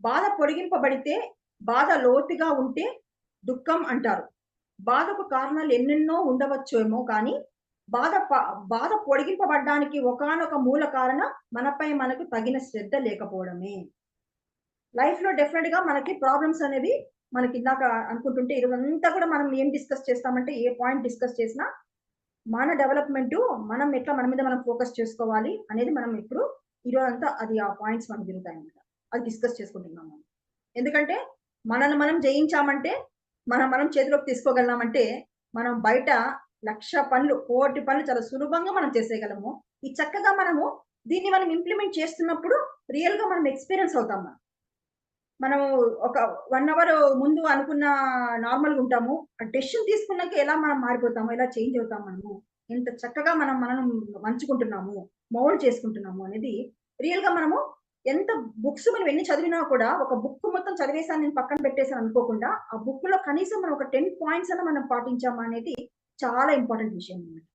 బాధ పొడిగింపబడితే బాధ లోతుగా ఉంటే దుఃఖం అంటారు. బాధకు కారణాలు ఎన్నెన్నో ఉండవచ్చేమో కానీ బాధ బాధ పొడిగింపబడడానికి ఒకానొక మూల కారణం మనపై మనకు తగిన శ్రద్ధ లేకపోవడమే. లైఫ్లో డెఫినెట్గా మనకి ప్రాబ్లమ్స్ అనేవి మనకి ఇందాక అనుకుంటుంటే ఇదంతా కూడా మనం ఏం డిస్కస్ చేస్తామంటే ఏ పాయింట్ డిస్కస్ చేసినా మన డెవలప్మెంట్ మనం ఎట్లా మన మీద మనం ఫోకస్ చేసుకోవాలి అనేది మనం ఇప్పుడు ఈరోజంతా అంతా అది ఆ పాయింట్స్ మనకు జరుగుతాయి అన్నమాట అది డిస్కస్ చేసుకుంటున్నాం మనం. ఎందుకంటే మనల్ని మనం జయించామంటే మనం మనం చేతిలోకి తీసుకోగలమంటే మనం బయట లక్ష పనులు కోటి పనులు చాలా సులభంగా మనం చేసేయగలము. ఈ చక్కగా మనము దీన్ని మనం ఇంప్లిమెంట్ చేస్తున్నప్పుడు రియల్గా మనం ఎక్స్పీరియన్స్ అవుతాం మనం. మనం ఒక వన్ అవర్ ముందు అనుకున్న నార్మల్గా ఉంటాము. డెసిషన్ తీసుకున్నాక ఎలా మనం మారిపోతాము ఎలా చేంజ్ అవుతాం మనము ఎంత చక్కగా మనం మనం మంచుకుంటున్నాము మౌల్డ్ చేసుకుంటున్నాము అనేది రియల్గా మనము ఎంత బుక్స్ మనం ఎన్ని చదివినా కూడా ఒక బుక్ మొత్తం చదివేసాను నేను పక్కన పెట్టేసాను అనుకోకుండా ఆ బుక్లో కనీసం మనం ఒక టెన్ పాయింట్స్ అన్న మనం పాటించామా అనేది చాలా ఇంపార్టెంట్ విషయం అనమాట